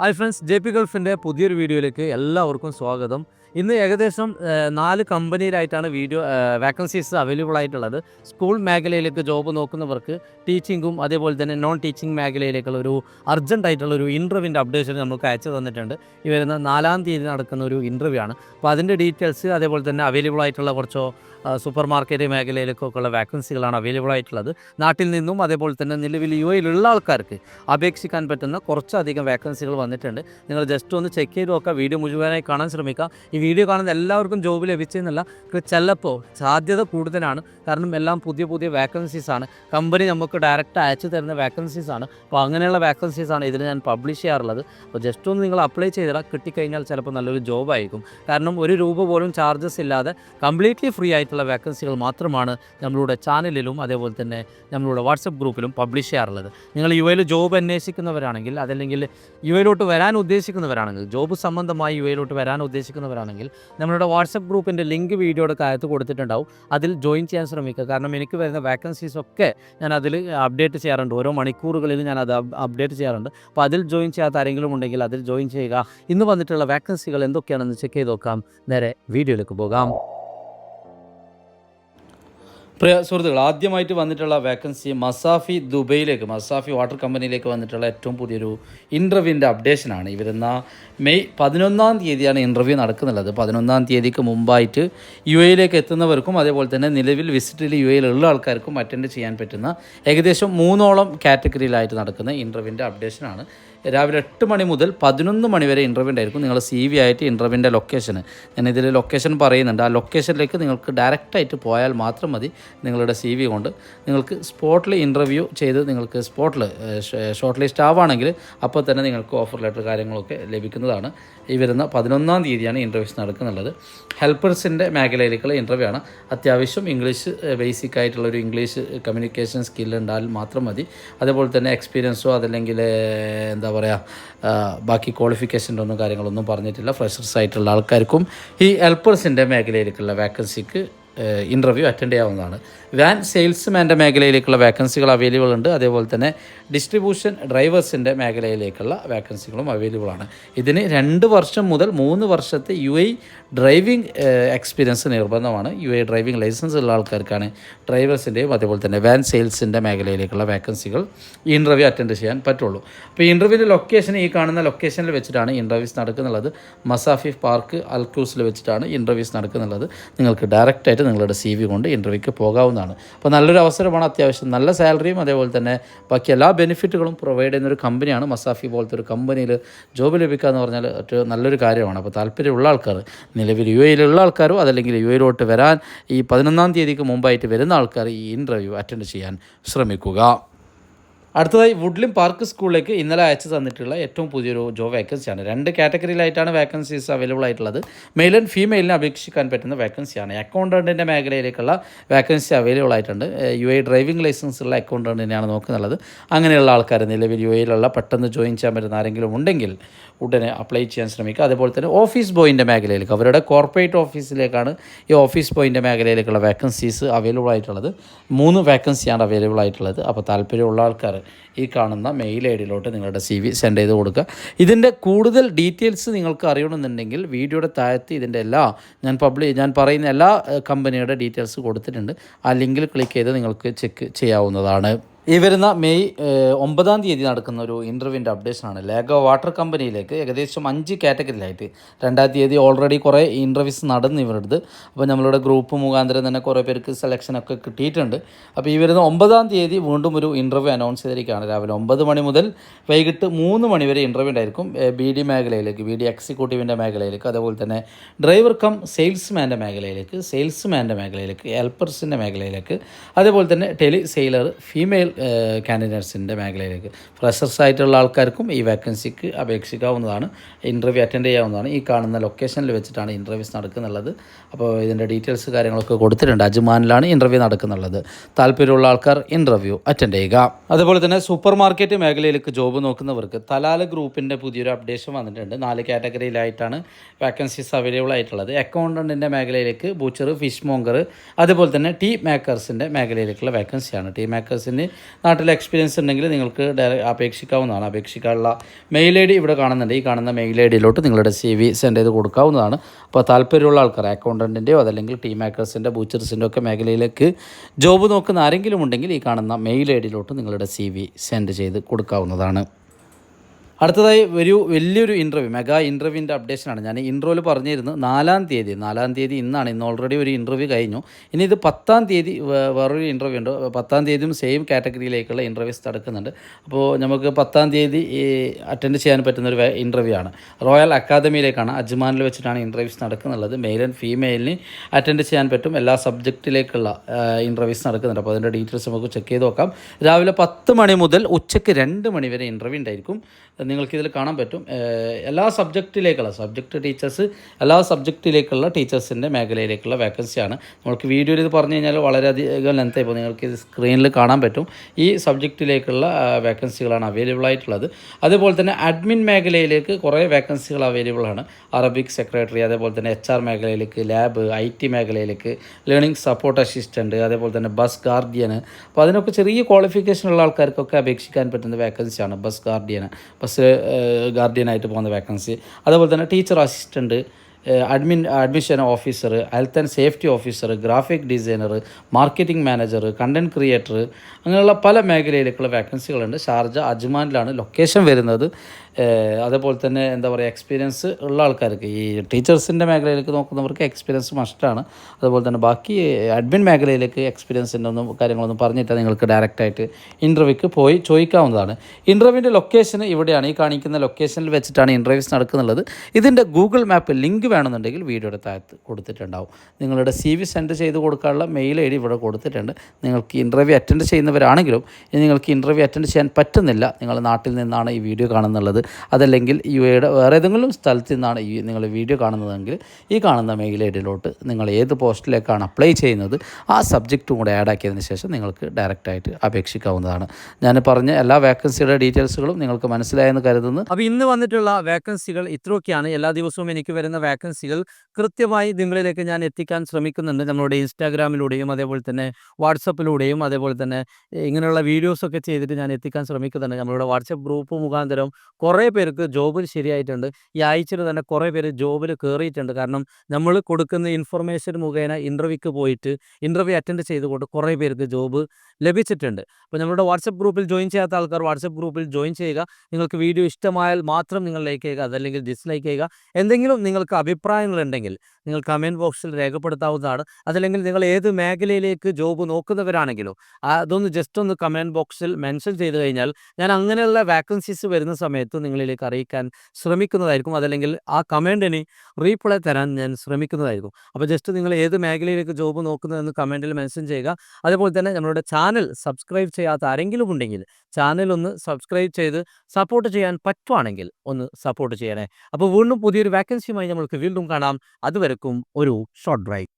Hi friends J P ഗൾഫിന്റെ പുതിയൊരു വീഡിയോയിലേക്ക് എല്ലാവർക്കും സ്വാഗതം. ഇന്ന് ഏകദേശം നാല് കമ്പനിയിലായിട്ടാണ് വീഡിയോ വാക്കൻസീസ് അവൈലബിൾ ആയിട്ടുള്ളത്. സ്കൂൾ മേഖലയിലേക്ക് ജോബ് നോക്കുന്നവർക്ക് ടീച്ചിങ്ങും അതേപോലെ തന്നെ നോൺ ടീച്ചിങ് മേഖലയിലേക്കുള്ള ഒരു അർജന്റ് ആയിട്ടുള്ള ഒരു ഇന്റർവ്യൂവിന്റെ അപ്ഡേഷൻ നമുക്ക് അയച്ചു തന്നിട്ടുണ്ട്. ഈ വരുന്ന നാലാം തീയതി നടക്കുന്ന ഒരു ഇന്റർവ്യൂ ആണ്. അപ്പോൾ അതിന്റെ ഡീറ്റെയിൽസ് അതേപോലെ തന്നെ അവൈലബിൾ ആയിട്ടുള്ള കുറച്ചോ സൂപ്പർ മാർക്കറ്റ് മേഖലയിലേക്കൊക്കെ ഉള്ള വാക്കൻസികളാണ് അവൈലബിൾ ആയിട്ടുള്ളത്. നാട്ടിൽ നിന്നും അതേപോലെ തന്നെ നിലവിൽ യു എയിലുള്ള ആൾക്കാർക്ക് അപേക്ഷിക്കാൻ പറ്റുന്ന കുറച്ചധികം വാക്കൻസികൾ വന്നിട്ടുണ്ട്. നിങ്ങൾ ജസ്റ്റ് ഒന്ന് ചെക്ക് ചെയ്ത് നോക്കുക. വീഡിയോ മുഴുവനായി കാണാൻ ശ്രമിക്കുക. വീഡിയോ കാണുന്ന എല്ലാവർക്കും ജോബ് ലഭിച്ചെന്നല്ല ചിലപ്പോൾ സാധ്യത കൂടുതലാണ്. കാരണം എല്ലാം പുതിയ പുതിയ വേക്കൻസീസ് ആണ്. കമ്പനി നമുക്ക് ഡയറക്റ്റ് അയച്ചു തരുന്ന വേക്കൻസീസ് ആണ്. അപ്പോൾ അങ്ങനെയുള്ള വേക്കൻസീസ് ആണ് ഇതിൽ ഞാൻ പബ്ലിഷ് ചെയ്യാറുള്ളത്. അപ്പോൾ ജസ്റ്റ് ഒന്ന് നിങ്ങൾ അപ്ലൈ ചെയ്താൽ കിട്ടിക്കഴിഞ്ഞാൽ ചിലപ്പോൾ നല്ലൊരു ജോബ് ജോബായിരിക്കും കാരണം ഒരു രൂപ പോലും ചാർജസ് ഇല്ലാതെ കംപ്ലീറ്റ്ലി ഫ്രീ ആയിട്ടുള്ള വേക്കൻസികൾ മാത്രമാണ് നമ്മളുടെ ചാനലിലും അതേപോലെ തന്നെ നമ്മളുടെ വാട്സപ്പ് ഗ്രൂപ്പിലും പബ്ലിഷ് ചെയ്യാറുള്ളത്. നിങ്ങൾ യു എയിൽ ജോബ് അന്വേഷിക്കുന്നവരാണെങ്കിൽ അതല്ലെങ്കിൽ യു എയിലോട്ട് വരാൻ ഉദ്ദേശിക്കുന്നവരാണെങ്കിൽ ജോബ് സംബന്ധമായി യു എയിലോട്ട് വരാൻ ഉദ്ദേശിക്കുന്നവരാണെങ്കിൽ നമ്മളുടെ വാട്സപ്പ് ഗ്രൂപ്പിന്റെ ലിങ്ക് വീഡിയോയുടെ കാലത്ത് കൊടുത്തിട്ടുണ്ടാവും. അതിൽ ജോയിൻ ചെയ്യാൻ ശ്രമിക്കുക. കാരണം എനിക്ക് വരുന്ന വേക്കൻസീസ് ഒക്കെ ഞാൻ അതിൽ അപ്ഡേറ്റ് ചെയ്യാറുണ്ട്. ഓരോ മണിക്കൂറുകളിൽ ഞാൻ അത് അപ്ഡേറ്റ് ചെയ്യാറുണ്ട്. അപ്പോൾ അതിൽ ജോയിൻ ചെയ്യാത്ത ആരെങ്കിലും ഉണ്ടെങ്കിൽ അതിൽ ജോയിൻ ചെയ്യുക. ഇന്ന് വന്നിട്ടുള്ള വേക്കൻസികൾ എന്തൊക്കെയാണെന്ന് ചെക്ക് ചെയ്ത് നോക്കാം. നേരെ വീഡിയോയിലേക്ക് പോകാം. പ്രിയ സുഹൃത്തുക്കൾ ആദ്യമായിട്ട് വന്നിട്ടുള്ള വേക്കൻസി മസാഫി ദുബൈയിലേക്ക് മസാഫി വാട്ടർ കമ്പനിയിലേക്ക് വന്നിട്ടുള്ള ഏറ്റവും പുതിയൊരു ഇന്റർവ്യൂവിന്റെ അപ്ഡേഷനാണ് ഇവരുന്ന വരുന്ന മെയ് പതിനൊന്നാം തീയതിയാണ് ഇന്റർവ്യൂ നടക്കുന്നുള്ളത് പതിനൊന്നാം തീയതിക്ക് മുമ്പായിട്ട് യു എയിലേക്ക് എത്തുന്നവർക്കും അതേപോലെ തന്നെ നിലവിൽ വിസിറ്റിൽ യു എയിലുള്ള ആൾക്കാർക്കും അറ്റൻഡ് ചെയ്യാൻ പറ്റുന്ന ഏകദേശം മൂന്നോളം കാറ്റഗറിയിലായിട്ട് നടക്കുന്ന ഇന്റർവ്യൂവിന്റെ അപ്ഡേഷനാണ് രാവിലെ എട്ട് മണി മുതൽ പതിനൊന്ന് മണി വരെ ഇന്റർവ്യൂ ഉണ്ടായിരിക്കും. നിങ്ങൾ സി വി ആയിട്ട് ഇന്റർവ്യൂവിന്റെ ലൊക്കേഷന് ഞാൻ ഇതിൽ ലൊക്കേഷൻ പറയുന്നുണ്ട്. ആ ലൊക്കേഷനിലേക്ക് നിങ്ങൾക്ക് ഡയറക്റ്റായിട്ട് പോയാൽ മാത്രം മതി നിങ്ങളുടെ സി വി കൊണ്ട്. നിങ്ങൾക്ക് സ്പോട്ടിൽ ഇന്റർവ്യൂ ചെയ്ത് നിങ്ങൾക്ക് സ്പോട്ടിൽ ഷോർട്ട് ലിസ്റ്റ് ആവുകയാണെങ്കിൽ അപ്പോൾ തന്നെ നിങ്ങൾക്ക് ഓഫർ ലെറ്റർ കാര്യങ്ങളൊക്കെ ലഭിക്കുന്നതാണ്. ഈ വരുന്ന പതിനൊന്നാം തീയതിയാണ് ഇന്റർവ്യൂസ് നടക്കുന്നുള്ളത് ഹെൽപ്പേഴ്സിന്റെ മേഖലയിലേക്കുള്ള ഇന്റർവ്യൂ ആണ്. അത്യാവശ്യം ഇംഗ്ലീഷ് ബേസിക് ആയിട്ടുള്ള ഒരു ഇംഗ്ലീഷ് കമ്മ്യൂണിക്കേഷൻ സ്കിൽ ഉണ്ടാൽ മാത്രം മതി. അതേപോലെ തന്നെ എക്സ്പീരിയൻസോ അതല്ലെങ്കിൽ എന്താ പറയുക ബാക്കി ക്വാളിഫിക്കേഷന്റെ ഒന്നും കാര്യങ്ങളൊന്നും പറഞ്ഞിട്ടില്ല. ഫ്രഷേഴ്സ് ആയിട്ടുള്ള ആൾക്കാർക്കും ഈ ഹെൽപ്പേഴ്സിന്റെ മേഖലയിലേക്കുള്ള വാക്കൻസിക്ക് ഇന്റർവ്യൂ അറ്റൻഡ് ചെയ്യാവുന്നതാണ്. വാൻ സെയിൽസ്മാന്റെ മേഖലയിലേക്കുള്ള വേക്കൻസികൾ അവൈലബിൾ ഉണ്ട്. അതേപോലെ തന്നെ ഡിസ്ട്രിബ്യൂഷൻ ഡ്രൈവേഴ്സിന്റെ മേഖലയിലേക്കുള്ള വേക്കൻസികളും അവൈലബിൾ ആണ്. ഇതിന് രണ്ട് വർഷം മുതൽ മൂന്ന് വർഷത്തെ യു ഐ ഡ്രൈവിംഗ് എക്സ്പീരിയൻസ് നിർബന്ധമാണ്. യു ഐ ഡ്രൈവിംഗ് ലൈസൻസ് ഉള്ള ആൾക്കാർക്കാണ് ഡ്രൈവേഴ്സിന്റെയും അതേപോലെ തന്നെ വാൻ സെയിൽസിന്റെ മേഖലയിലേക്കുള്ള വേക്കൻസികൾ ഈ ഇന്റർവ്യൂ അറ്റൻഡ് ചെയ്യാൻ പറ്റുള്ളൂ. അപ്പോൾ ഈ ഇന്റർവ്യൂവിന്റെ ലൊക്കേഷൻ ഈ കാണുന്ന ലൊക്കേഷനിൽ വെച്ചിട്ടാണ് ഇന്റർവ്യൂസ് നടക്കുന്നുള്ളത്. മസാഫി പാർക്ക് അൽക്യൂസിൽ വെച്ചിട്ടാണ് ഇന്റർവ്യൂസ് നടക്കുന്നുള്ളത്. നിങ്ങൾക്ക് ഡയറക്റ്റായിട്ട് നിങ്ങളുടെ സി വി കൊണ്ട് ഇന്റർവ്യൂക്ക് പോകാവുന്നതാണ്. അപ്പോൾ നല്ലൊരു അവസരമാണ് അത്യാവശ്യം. നല്ല സാലറിയും അതേപോലെ തന്നെ ബാക്കി എല്ലാ ബെനിഫിറ്റുകളും പ്രൊവൈഡ് ചെയ്യുന്ന ഒരു കമ്പനിയാണ് മസാഫി പോലത്തെ ഒരു കമ്പനിയിൽ ജോബ് ലഭിക്കുക എന്ന് പറഞ്ഞാൽ ഒരു നല്ലൊരു കാര്യമാണ്. അപ്പോൾ താല്പര്യമുള്ള ആൾക്കാർ നിലവിൽ യു എയിലുള്ള ആൾക്കാരോ അതല്ലെങ്കിൽ യു എയിലോട്ട് വരാൻ ഈ പതിനൊന്നാം തീയതിക്ക് മുമ്പായിട്ട് വരുന്ന ആൾക്കാർ ഈ ഇന്റർവ്യൂ അറ്റൻഡ് ചെയ്യാൻ ശ്രമിക്കുക. അടുത്തതായി വുഡ്ലിം പാർക്ക് സ്കൂളിലേക്ക് ഇന്നലെ അയച്ചു തന്നിട്ടുള്ള ഏറ്റവും പുതിയൊരു ജോബ് വേക്കൻസിയാണ്. രണ്ട് കാറ്റഗറിയിലായിട്ടാണ് വേക്കൻസീസ് അവൈലബിൾ ആയിട്ടുള്ളത്. മെയിൽ ആൻഡ് ഫീമെയിലിന് അപേക്ഷിക്കാൻ പറ്റുന്ന വേക്കൻസിയാണ്. അക്കൗണ്ടന്റിന്റെ മേഖലയിലേക്കുള്ള വേക്കൻസി അവൈലബിൾ ആയിട്ടുണ്ട്. യു എ ഡ്രൈവിംഗ് ലൈസൻസ് ഉള്ള അക്കൗണ്ടന്റിനെയാണ് നോക്കുന്നുള്ളത്. അങ്ങനെയുള്ള ആൾക്കാർ നിലവിൽ യു എയിലുള്ള പെട്ടെന്ന് ജോയിൻ ചെയ്യാൻ പറ്റുന്ന ആരെങ്കിലും ഉണ്ടെങ്കിൽ ഉടനെ അപ്ലൈ ചെയ്യാൻ ശ്രമിക്കുക. അതേപോലെ തന്നെ ഓഫീസ് ബോയിന്റെ മേഖലയിലേക്ക്. അവരുടെ കോർപ്പറേറ്റ് ഓഫീസിലേക്കാണ് ഈ ഓഫീസ് ബോയിന്റെ മേഖലയിലേക്കുള്ള വേക്കൻസീസ് അവൈലബിൾ ആയിട്ടുള്ളത്. മൂന്ന് വേക്കൻസിയാണ് അവൈലബിൾ ആയിട്ടുള്ളത്. അപ്പോൾ താല്പര്യമുള്ള ആൾക്കാർ ഈ കാണുന്ന മെയിൽ ഐ ഡിയിലോട്ട് നിങ്ങളുടെ സി വി സെൻഡ് ചെയ്ത് കൊടുക്കുക. ഇതിന്റെ കൂടുതൽ ഡീറ്റെയിൽസ് നിങ്ങൾക്ക് അറിയണമെന്നുണ്ടെങ്കിൽ വീഡിയോയുടെ താഴത്ത് ഇതിന്റെ എല്ലാ ഞാൻ പബ്ലി ഞാൻ പറയുന്ന എല്ലാ കമ്പനിയുടെ ഡീറ്റെയിൽസ് കൊടുത്തിട്ടുണ്ട്. ആ ലിങ്കിൽ ക്ലിക്ക് ചെയ്ത് നിങ്ങൾക്ക് ചെക്ക് ചെയ്യാവുന്നതാണ്. ഈ വരുന്ന മെയ് ഒമ്പതാം തീയതി നടക്കുന്ന ഒരു ഇന്റർവ്യൂവിന്റെ അപ്ഡേഷനാണ്. ലേഗോ വാട്ടർ കമ്പനിയിലേക്ക് ഏകദേശം അഞ്ച് കാറ്റഗറിയിലായിട്ട് രണ്ടാം തീയതി ഓൾറെഡി കുറേ ഇന്റർവ്യൂസ് നടന്നു ഇവരുടെ അപ്പോൾ നമ്മളുടെ ഗ്രൂപ്പ് മുഖാന്തരം തന്നെ കുറേ പേർക്ക് സെലക്ഷനൊക്കെ കിട്ടിയിട്ടുണ്ട്. അപ്പോൾ ഈ വരുന്ന ഒമ്പതാം തീയതി വീണ്ടും ഒരു ഇന്റർവ്യൂ അനൗൺസ് ചെയ്തിരിക്കുകയാണ്. രാവിലെ ഒമ്പത് മണി മുതൽ വൈകിട്ട് മൂന്ന് മണി വരെ ഇന്റർവ്യൂ ഉണ്ടായിരിക്കും. ബി ഡി മേഖലയിലേക്ക് ബി ഡി എക്സിക്യൂട്ടീവിന്റെ മേഖലയിലേക്ക് അതേപോലെ തന്നെ ഡ്രൈവർ കം സെയിൽസ്മാന്റെ മേഖലയിലേക്ക് സെയിൽസ്മാന്റെ മേഖലയിലേക്ക് ഹെൽപ്പേഴ്സിന്റെ മേഖലയിലേക്ക് അതേപോലെ തന്നെ ടെലി സെയിലർ ഫീമെയിൽ കാൻഡിഡേറ്റ്സിന്റെ മേഖലയിലേക്ക്. ഫ്രഷേഴ്സ് ആയിട്ടുള്ള ആൾക്കാർക്കും ഈ വേക്കൻസിക്ക് അപേക്ഷിക്കാവുന്നതാണ്. ഇന്റർവ്യൂ അറ്റൻഡ് ചെയ്യാവുന്നതാണ്. ഈ കാണുന്ന ലൊക്കേഷനിൽ വെച്ചിട്ടാണ് ഇന്റർവ്യൂസ് നടക്കുന്നുള്ളത്. അപ്പോൾ ഇതിന്റെ ഡീറ്റെയിൽസ് കാര്യങ്ങളൊക്കെ കൊടുത്തിട്ടുണ്ട്. അജ്മാനിലാണ് ഇന്റർവ്യൂ നടക്കുന്നുള്ളത്. താല്പര്യമുള്ള ആൾക്കാർ ഇന്റർവ്യൂ അറ്റൻഡ് ചെയ്യുക. അതുപോലെ തന്നെ സൂപ്പർ മാർക്കറ്റ് മേഖലയിലേക്ക് ജോബ് നോക്കുന്നവർക്ക് തലാല ഗ്രൂപ്പിന്റെ പുതിയൊരു അപ്ഡേഷൻ വന്നിട്ടുണ്ട്. നാല് കാറ്റഗറിയിലായിട്ടാണ് വാക്കൻസീസ് അവൈലബിൾ ആയിട്ടുള്ളത്. അക്കൗണ്ടന്റിന്റെ മേഖലയിലേക്ക് ബൂച്ചർ ഫിഷ് മോങ്കർ അതുപോലെ തന്നെ ടീ മേക്കേഴ്സിന്റെ മേഖലയിലേക്കുള്ള വേക്കൻസിയാണ് ടീ മേക്കേഴ്സിന് നാട്ടിൽ എക്സ്പീരിയൻസ് ഉണ്ടെങ്കിൽ നിങ്ങൾക്ക് അപേക്ഷിക്കാവുന്നതാണ്. അപേക്ഷിക്കാനുള്ള മെയിൽ ഐ ഡി ഇവിടെ കാണുന്നുണ്ട്. ഈ കാണുന്ന മെയിൽ ഐ ഡിയിലോട്ട് നിങ്ങളുടെ സി വി സെൻഡ് ചെയ്ത് കൊടുക്കാവുന്നതാണ്. അപ്പോൾ താല്പര്യമുള്ള ആൾക്കാർ അക്കൗണ്ടന്റിന്റെയോ അതല്ലെങ്കിൽ ടീം മേക്കേഴ്സിന്റെ ബൂച്ചേഴ്സിന്റെ ഒക്കെ മേഖലയിലേക്ക് ജോബ് നോക്കുന്ന ആരെങ്കിലും ഉണ്ടെങ്കിൽ ഈ കാണുന്ന മെയിൽ ഐ ഡിയിലോട്ട് നിങ്ങളുടെ സി വി സെൻഡ് ചെയ്ത് കൊടുക്കാവുന്നതാണ്. അടുത്തതായി ഒരു വലിയൊരു ഇന്റർവ്യൂ മെഗാ ഇന്റർവ്യൂവിന്റെ അപ്ഡേഷനാണ് ഞാൻ ഇൻട്രോയിൽ പറഞ്ഞിരുന്നു നാലാം തീയതി നാലാം തീയതി ഇന്നാണ്. ഇന്ന് ഓൾറെഡി ഒരു ഇന്റർവ്യൂ കഴിഞ്ഞു. ഇനി ഇത് പത്താം തീയതി വേറൊരു ഇന്റർവ്യൂ ഉണ്ട്. പത്താം തീയതിയും സെയിം കാറ്റഗറിയിലേക്കുള്ള ഇന്റർവ്യൂസ് നടക്കുന്നുണ്ട് അപ്പോൾ നമുക്ക് പത്താം തീയതി അറ്റൻഡ് ചെയ്യാൻ പറ്റുന്ന ഒരു ഇന്റർവ്യൂ ആണ്. റോയൽ അക്കാദമിയിലേക്കാണ് അജ്മാനിൽ വെച്ചിട്ടാണ് ഇന്റർവ്യൂസ് നടക്കുന്നുള്ളത്. മെയിൽ ആൻഡ് ഫീമെയിലിന് അറ്റൻഡ് ചെയ്യാൻ പറ്റും. എല്ലാ സബ്ജക്റ്റിലേക്കുള്ള ഇന്റർവ്യൂസ് നടക്കുന്നുണ്ട്. അപ്പോൾ അതിന്റെ ഡീറ്റെയിൽസ് നമുക്ക് ചെക്ക് ചെയ്ത് നോക്കാം. രാവിലെ പത്ത് മണി മുതൽ ഉച്ചയ്ക്ക് രണ്ട് മണി വരെ ഇന്റർവ്യൂ ഉണ്ടായിരിക്കും. നിങ്ങൾക്കിതിൽ കാണാൻ പറ്റും. എല്ലാ സബ്ജക്റ്റിലേക്കുള്ള സബ്ജക്റ്റ് ടീച്ചേഴ്സ് എല്ലാ സബ്ജക്റ്റിലേക്കുള്ള ടീച്ചേഴ്സിന്റെ മേഖലയിലേക്കുള്ള വേക്കൻസിയാണ്. നമുക്ക് വീഡിയോയിൽ ഇത് പറഞ്ഞു കഴിഞ്ഞാൽ വളരെയധികം ലെങ്ത് ഇപ്പോൾ നിങ്ങൾക്ക് ഇത് സ്ക്രീനിൽ കാണാൻ പറ്റും. ഈ സബ്ജക്റ്റിലേക്കുള്ള വേക്കൻസികളാണ് അവൈലബിൾ ആയിട്ടുള്ളത്. അതുപോലെ തന്നെ അഡ്മിൻ മേഖലയിലേക്ക് കുറേ വേക്കൻസികൾ അവൈലബിൾ ആണ്. അറബിക് സെക്രട്ടറി അതേപോലെ തന്നെ എച്ച് ആർ മേഖലയിലേക്ക് ലാബ് ഐ ടി മേഖലയിലേക്ക് ലേണിംഗ് സപ്പോർട്ട് അസിസ്റ്റന്റ് അതേപോലെ തന്നെ ബസ് ഗാർഡിയൻ അപ്പോൾ അതിനൊക്കെ ചെറിയ ക്വാളിഫിക്കേഷനുള്ള ആൾക്കാർക്കൊക്കെ അപേക്ഷിക്കാൻ പറ്റുന്ന വേക്കൻസിയാണ് ബസ് ഗാർഡിയൻ ബസ് ഗാർഡിയനായിട്ട് പോകുന്ന വേക്കൻസി അതുപോലെ തന്നെ teacher assistant admin admission officer health and safety officer graphic designer marketing manager content creator അങ്ങനെയുള്ള പല മേഖലയിലേക്കുള്ള വേക്കൻസികളുണ്ട് ഷാർജ അജ്മാനിലാണ് ലൊക്കേഷൻ വരുന്നത്. അതേപോലെ തന്നെ എന്താ പറയുക എക്സ്പീരിയൻസ് ഉള്ള ആൾക്കാർക്ക് ഈ ടീച്ചേഴ്സിന്റെ മേഖലയിലേക്ക് നോക്കുന്നവർക്ക് എക്സ്പീരിയൻസ് മസ്റ്റാണ് അതുപോലെ തന്നെ ബാക്കി അഡ്മിൻ മേഖലയിലേക്ക് എക്സ്പീരിയൻസിന്റെ ഒന്നും കാര്യങ്ങളൊന്നും പറഞ്ഞിട്ട് നിങ്ങൾക്ക് ഡയറക്റ്റായിട്ട് ഇന്റർവ്യൂക്ക് പോയി ചോദിക്കാവുന്നതാണ്. ഇന്റർവ്യൂവിന്റെ ലൊക്കേഷൻ ഇവിടെയാണ്. ഈ കാണിക്കുന്ന ലൊക്കേഷനിൽ വെച്ചിട്ടാണ് ഇന്റർവ്യൂസ് നടക്കുന്നുള്ളത്. ഇതിന്റെ ഗൂഗിൾ മാപ്പ് ലിങ്ക് വേണമെന്നുണ്ടെങ്കിൽ വീഡിയോയുടെ താഴത്ത് കൊടുത്തിട്ടുണ്ടാവും. നിങ്ങളുടെ സി വി സെൻഡ് ചെയ്ത് കൊടുക്കാനുള്ള മെയിൽ ഐ ഡി ഇവിടെ കൊടുത്തിട്ടുണ്ട്. നിങ്ങൾക്ക് ഇന്റർവ്യൂ അറ്റൻഡ് ചെയ്യുന്നവരാണെങ്കിലും ഇനി നിങ്ങൾക്ക് ഇന്റർവ്യൂ അറ്റൻഡ് ചെയ്യാൻ പറ്റുന്നില്ല നിങ്ങൾ നാട്ടിൽ നിന്നാണ് ഈ വീഡിയോ കാണുന്നുള്ളത്. അതല്ലെങ്കിൽ യു എയുടെ വേറെ ഏതെങ്കിലും സ്ഥലത്ത് നിന്നാണ് ഈ നിങ്ങൾ വീഡിയോ കാണുന്നതെങ്കിൽ ഈ കാണുന്ന മെയിൽ ഐ ഡിയിലോട്ട് നിങ്ങൾ ഏത് പോസ്റ്റിലേക്കാണ് അപ്ലൈ ചെയ്യുന്നത് ആ സബ്ജക്റ്റും കൂടെ ആഡ് ആക്കിയതിന് ശേഷം നിങ്ങൾക്ക് ഡയറക്റ്റായിട്ട് അപേക്ഷിക്കാവുന്നതാണ്. ഞാൻ പറഞ്ഞ എല്ലാ വേക്കൻസിയുടെ ഡീറ്റെയിൽസുകളും നിങ്ങൾക്ക് മനസ്സിലായെന്ന് കരുതുന്നു. അപ്പോൾ ഇന്ന് വന്നിട്ടുള്ള വേക്കൻസികൾ ഇത്രയൊക്കെയാണ്. എല്ലാ ദിവസവും എനിക്ക് വരുന്ന വേക്കൻസികൾ കൃത്യമായി നിങ്ങളിലേക്ക് ഞാൻ എത്തിക്കാൻ ശ്രമിക്കുന്നുണ്ട്. നമ്മളുടെ ഇൻസ്റ്റാഗ്രാമിലൂടെയും അതേപോലെ തന്നെ വാട്സപ്പിലൂടെയും അതേപോലെ തന്നെ ഇങ്ങനെയുള്ള വീഡിയോസൊക്കെ ചെയ്തിട്ട് ഞാൻ എത്തിക്കാൻ ശ്രമിക്കുന്നുണ്ട്. നമ്മളുടെ വാട്സപ്പ് ഗ്രൂപ്പ് മുഖാന്തരം കുറേ പേർക്ക് ജോബ് ശരിയായിട്ടുണ്ട്. ഈ ആഴ്ചയിൽ തന്നെ കുറേ പേര് ജോബിൽ കയറിയിട്ടുണ്ട് കാരണം നമ്മൾ കൊടുക്കുന്ന ഇൻഫർമേഷൻ മുഖേന ഇന്റർവ്യൂക്ക് പോയിട്ട് ഇന്റർവ്യൂ അറ്റൻഡ് ചെയ്തുകൊണ്ട് കുറേ പേർക്ക് ജോബ് ലഭിച്ചിട്ടുണ്ട്. അപ്പോൾ നമ്മുടെ വാട്സപ്പ് ഗ്രൂപ്പിൽ ജോയിൻ ചെയ്യാത്ത ആൾക്കാർ വാട്സപ്പ് ഗ്രൂപ്പിൽ ജോയിൻ ചെയ്യുക. നിങ്ങൾക്ക് വീഡിയോ ഇഷ്ടമായാൽ മാത്രം നിങ്ങൾ ലൈക്ക് ചെയ്യുക അതല്ലെങ്കിൽ ഡിസ്ലൈക്ക് ചെയ്യുക. എന്തെങ്കിലും നിങ്ങൾക്ക് അഭിപ്രായങ്ങളുണ്ടെങ്കിൽ നിങ്ങൾ കമന്റ് ബോക്സിൽ രേഖപ്പെടുത്താവുന്നതാണ്. അതല്ലെങ്കിൽ നിങ്ങൾ ഏത് മേഖലയിലേക്ക് ജോബ് നോക്കുന്നവരാണെങ്കിലും അതൊന്ന് ജസ്റ്റ് ഒന്ന് കമന്റ് ബോക്സിൽ മെൻഷൻ ചെയ്ത് കഴിഞ്ഞാൽ ഞാൻ അങ്ങനെയുള്ള വാക്കൻസീസ് വരുന്ന സമയത്ത് നിങ്ങളിലേക്ക് അറിയിക്കാൻ ശ്രമിക്കുന്നതായിരിക്കും. അതല്ലെങ്കിൽ ആ കമന്റിന് റീപ്ലൈ തരാൻ ഞാൻ ശ്രമിക്കുന്നതായിരിക്കും. അപ്പോൾ ജസ്റ്റ് നിങ്ങൾ ഏത് മേഖലയിലേക്ക് ജോബ് നോക്കുന്നതെന്ന് കമന്റിൽ മെൻഷൻ ചെയ്യുക. അതേപോലെ തന്നെ നമ്മളുടെ ചാനൽ സബ്സ്ക്രൈബ് ചെയ്യാത്ത ആരെങ്കിലും ഉണ്ടെങ്കിൽ ചാനൽ ഒന്ന് സബ്സ്ക്രൈബ് ചെയ്ത് സപ്പോർട്ട് ചെയ്യാൻ പറ്റുവാണെങ്കിൽ ഒന്ന് സപ്പോർട്ട് ചെയ്യണേ. അപ്പോൾ വീണ്ടും പുതിയൊരു വാക്കൻസിയുമായി നമ്മൾക്ക് വീണ്ടും കാണാം. അതുവരക്കും ഒരു ഷോർട്ട് ബ്രേക്ക്